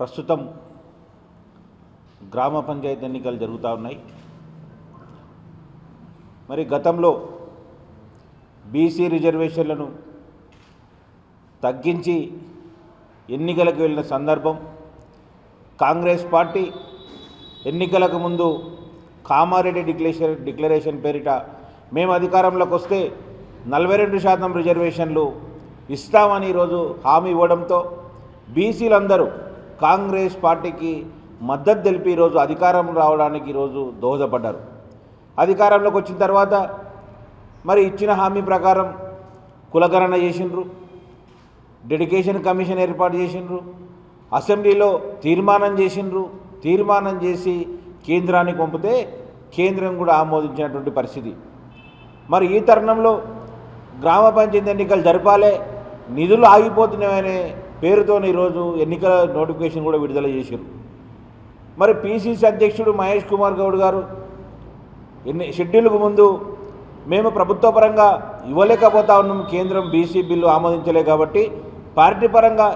ప్రస్తుతం గ్రామ పంచాయతీ ఎన్నికలు జరుగుతూ ఉన్నాయి. మరి గతంలో బీసీ రిజర్వేషన్లను తగ్గించి ఎన్నికలకు వెళ్ళిన సందర్భం కాంగ్రెస్ పార్టీ ఎన్నికలకు ముందు కామారెడ్డి డిక్లేషన్ డిక్లరేషన్ పేరిట మేము అధికారంలోకి వస్తే నలభై రెండు శాతం రిజర్వేషన్లు ఇస్తామని ఈరోజు హామీ ఇవ్వడంతో బీసీలందరూ కాంగ్రెస్ పార్టీకి మద్దతు తెలిపి ఈరోజు అధికారం రావడానికి ఈరోజు దోహదపడ్డారు. అధికారంలోకి వచ్చిన తర్వాత మరి ఇచ్చిన హామీ ప్రకారం కులగణన చేసిండ్రు డెడికేషన్ కమిషన్ ఏర్పాటు చేసిండ్రు అసెంబ్లీలో తీర్మానం చేసిండ్రు తీర్మానం చేసి కేంద్రానికి పంపితే కేంద్రం కూడా ఆమోదించినటువంటి పరిస్థితి. మరి ఈ తరుణంలో గ్రామ పంచాయతీ ఎన్నికలు జరపాలే నిధులు ఆగిపోతున్నాయనే పేరుతో ఈరోజు ఎన్నికల నోటిఫికేషన్ కూడా విడుదల చేశారు. మరి పిసిసి అధ్యక్షుడు మహేష్ కుమార్ గౌడ్ గారు ఎన్ని షెడ్యూల్కు ముందు మేము ప్రభుత్వ పరంగా ఇవ్వలేకపోతా ఉన్నాం కేంద్రం బీసీ బిల్లు ఆమోదించలే కాబట్టి పార్టీ పరంగా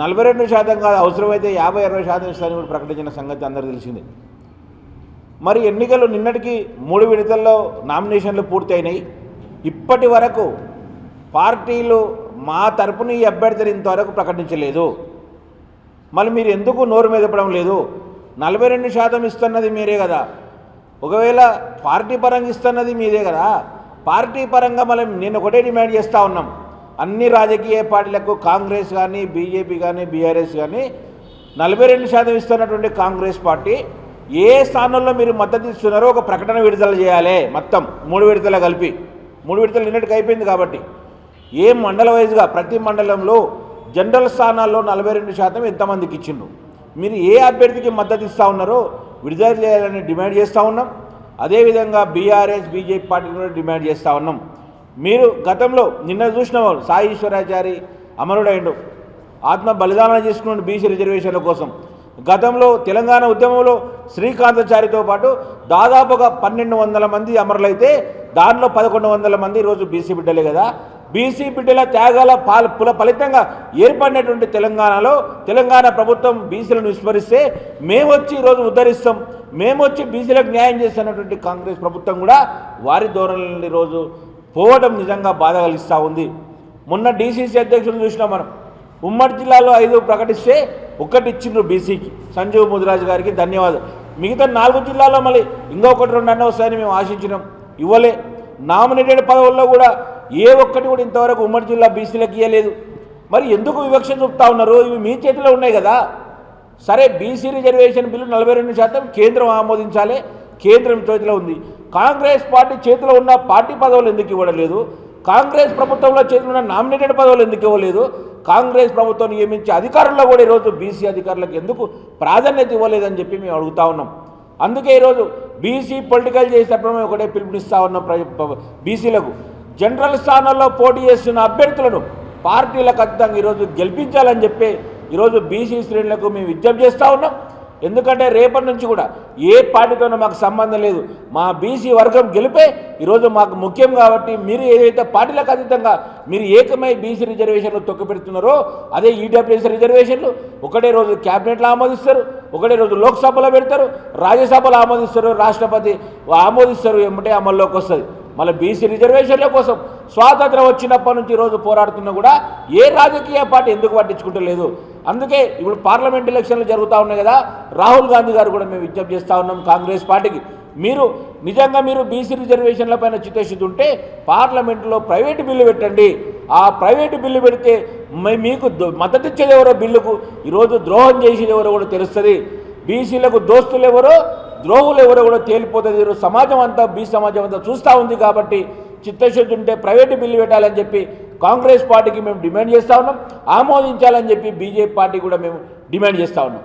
నలభై రెండు శాతం కాదు అవసరమైతే యాభై అరవై శాతం ఇస్తారని కూడా ప్రకటించిన సంగతి అందరూ తెలిసిందే. మరి ఎన్నికలు నిన్నటికి మూడు విడతల్లో నామినేషన్లు పూర్తయినాయి. ఇప్పటి వరకు పార్టీలు మా తరపున ఈ అభ్యర్థిని ఇంతవరకు ప్రకటించలేదు. మళ్ళీ మీరు ఎందుకు నోరు మెదపడం లేదు? నలభై రెండు శాతం ఇస్తున్నది మీరే కదా. ఒకవేళ పార్టీ పరంగా ఇస్తున్నది మీదే కదా. పార్టీ పరంగా మళ్ళీ నేను ఒకటే డిమాండ్ చేస్తూ ఉన్నాం. అన్ని రాజకీయ పార్టీలకు కాంగ్రెస్ కానీ బీజేపీ కానీ బీఆర్ఎస్ కానీ నలభై రెండు శాతం ఇస్తున్నటువంటి కాంగ్రెస్ పార్టీ ఏ స్థానంలో మీరు మద్దతు ఇస్తున్నారో ఒక ప్రకటన విడుదల చేయాలి మొత్తం. మూడు విడతలు కలిపి. మూడు విడతలు నిన్నటికి అయిపోయింది కాబట్టి. ఏ మండల వైజ్గా ప్రతి మండలంలో జనరల్ స్థానాల్లో నలభై రెండు శాతం ఎంతమందికి ఇచ్చిండ్రు? మీరు ఏ అభ్యర్థికి మద్దతు ఇస్తూ ఉన్నారో విడుదల చేయాలని డిమాండ్ చేస్తూ ఉన్నాం. అదేవిధంగా బీఆర్ఎస్ బీజేపీ పార్టీని కూడా డిమాండ్ చేస్తూ ఉన్నాం. మీరు గతంలో నిన్న చూసిన వాళ్ళు సాయి ఈశ్వరాచారి అమరుడైండు ఆత్మ బలిదానం చేసుకున్న బీసీ రిజర్వేషన్ల కోసం. గతంలో తెలంగాణ ఉద్యమంలో శ్రీకాంతాచారితో పాటు దాదాపుగా పన్నెండు వందల మంది అమరులైతే దానిలో పదకొండు వందల మంది ఈరోజు బీసీ బిడ్డలే కదా. బీసీ బిడ్డల త్యాగాల పాల పుల ఫలితంగా ఏర్పడినటువంటి తెలంగాణలో తెలంగాణ ప్రభుత్వం బీసీలను విస్మరిస్తే మేము వచ్చి ఈరోజు ఉద్ధరిస్తాం. మేము వచ్చి బీసీలకు న్యాయం చేస్తున్నటువంటి కాంగ్రెస్ ప్రభుత్వం కూడా వారి ధోరణులను ఈరోజు పోవడం నిజంగా బాధ కలిగిస్తూ ఉంది. మొన్న డీసీసీ అధ్యక్షులు చూసినాం మనం. ఉమ్మడి జిల్లాలో ఐదు ప్రకటిస్తే ఒకటి ఇచ్చిండ్రు బీసీకి. సంజీవ్ ముదిరాజు గారికి ధన్యవాదాలు. మిగతా నాలుగు జిల్లాల్లో మళ్ళీ ఇంకొకటి రెండు అన్న వస్తాయని మేము ఆశించినాం. ఇవ్వలే. నామినేటెడ్ పదవుల్లో కూడా ఏ ఒక్కటి కూడా ఇంతవరకు ఉమ్మడి జిల్లా బీసీలకు ఇవ్వలేదు మరి ఎందుకు వివక్ష చూపుతా ఉన్నారు? ఇవి మీ చేతిలో ఉన్నాయి కదా. సరే బీసీ రిజర్వేషన్ బిల్లు నలభై రెండు శాతం కేంద్రం ఆమోదించాలి. కేంద్రం చేతిలో ఉంది. కాంగ్రెస్ పార్టీ చేతిలో ఉన్న పార్టీ పదవులు ఎందుకు ఇవ్వడం లేదు? కాంగ్రెస్ ప్రభుత్వంలో చేతిలో ఉన్న నామినేటెడ్ పదవులు ఎందుకు ఇవ్వలేదు? కాంగ్రెస్ ప్రభుత్వం నియమించే అధికారుల్లో కూడా ఈరోజు బీసీ అధికారులకు ఎందుకు ప్రాధాన్యత ఇవ్వలేదని చెప్పి మేము అడుగుతా ఉన్నాం. అందుకే ఈరోజు బీసీ పొలిటికల్ చేసేటప్పుడు మేము ఒకటే పిలుపునిస్తా ఉన్నాం ప్ర- బీసీలకు. జనరల్ స్థానాల్లో పోటీ చేస్తున్న అభ్యర్థులను పార్టీలకు ఖచ్చితంగా ఈరోజు గెలిపించాలని చెప్పి ఈరోజు బీసీ శ్రేణులకు మేము విజ్ఞప్తి చేస్తూ ఉన్నాం. ఎందుకంటే రేపటి నుంచి కూడా ఏ పార్టీతోనూ మాకు సంబంధం లేదు. మా బీసీ వర్గం గెలిపే ఈరోజు మాకు ముఖ్యం కాబట్టి మీరు ఏదైతే పార్టీలకు అతీతంగా మీరు ఏకమై బీసీ రిజర్వేషన్లు తొక్కిపెడుతున్నారో అదే ఈడబ్ల్యూఎస్ రిజర్వేషన్లు. ఒకటే రోజు క్యాబినెట్లో ఆమోదిస్తారు. ఒకటే రోజు లోక్సభలో పెడతారు. రాజ్యసభలో ఆమోదిస్తారు. రాష్ట్రపతి ఆమోదిస్తారు. ఏమంటే అమల్లోకి వస్తుంది. మళ్ళీ బీసీ రిజర్వేషన్ల కోసం స్వాతంత్రం వచ్చినప్పటి నుంచి ఈరోజు పోరాడుతున్నా కూడా ఏ రాజకీయ పార్టీ ఎందుకు పట్టించుకుంటలేదు? అందుకే ఇప్పుడు పార్లమెంట్ ఎలక్షన్లు జరుగుతూ ఉన్నాయి కదా రాహుల్ గాంధీ గారు కూడా మేము విజ్ఞప్తి చేస్తూ ఉన్నాం కాంగ్రెస్ పార్టీకి. మీరు నిజంగా మీరు బీసీ రిజర్వేషన్ల పైన చిత్తశుద్ధి ఉంటే పార్లమెంట్లో ప్రైవేటు బిల్లు పెట్టండి. ఆ ప్రైవేటు బిల్లు పెడితే మీకు మద్దతు ఇచ్చేది ఎవరో బిల్లుకు? ఈరోజు ద్రోహం చేసేది ఎవరో కూడా తెలుస్తుంది. బీసీలకు దోస్తులు ఎవరో? ద్రోహులు ఎవరో కూడా తేలిపోతుంది ఈరోజు సమాజం అంతా బీ సమాజం అంతా చూస్తూ ఉంది కాబట్టి చిత్తశుద్ధి ఉంటే ప్రైవేటు బిల్లు పెట్టాలని చెప్పి కాంగ్రెస్ పార్టీకి మేము డిమాండ్ చేస్తూ ఉన్నాం. ఆమోదించాలని చెప్పి బీజేపీ పార్టీ కూడా మేము డిమాండ్ చేస్తూ ఉన్నాం.